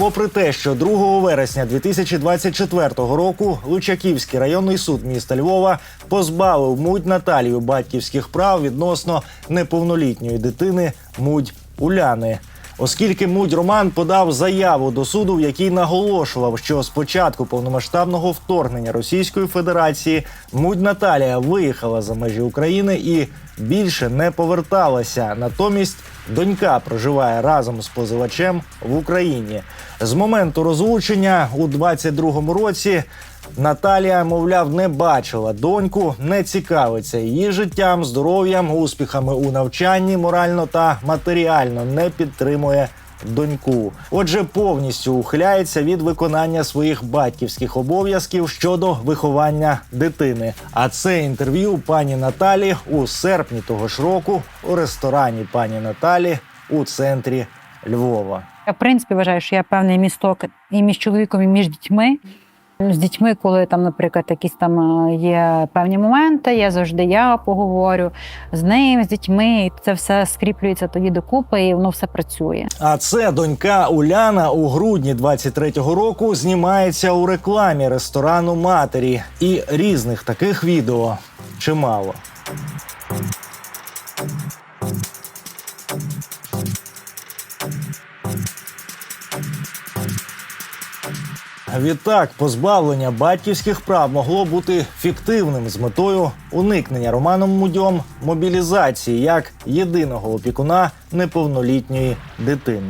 попри те, що 2 вересня 2024 року Лучаківський районний суд міста Львова позбавив муть Наталію батьківських прав відносно неповнолітньої дитини муть Уляни. Оскільки Мудь Роман подав заяву до суду, в якій наголошував, що з початку повномасштабного вторгнення Російської Федерації Мудь Наталія виїхала за межі України і більше не поверталася. Натомість донька проживає разом з позивачем в Україні. З моменту розлучення у 22-му році Наталія, мовляв, не бачила доньку, не цікавиться її життям, здоров'ям, успіхами у навчанні, морально та матеріально не підтримує доньку. Отже, повністю ухиляється від виконання своїх батьківських обов'язків щодо виховання дитини. А це інтерв'ю пані Наталі у серпні того ж року у ресторані пані Наталі у центрі Львова. Я в принципі вважаю, що я певний місток і між чоловіком, і між дітьми. З дітьми, коли там, наприклад, якісь там е, є певні моменти, я завжди я поговорю з ним, з дітьми, і це все скріплюється тоді докупи, і воно все працює. А це донька Уляна у грудні 23-го року знімається у рекламі ресторану матері і різних таких відео чимало. Відтак, позбавлення батьківських прав могло бути фіктивним з метою уникнення Романом Мудьом мобілізації як єдиного опікуна неповнолітньої дитини.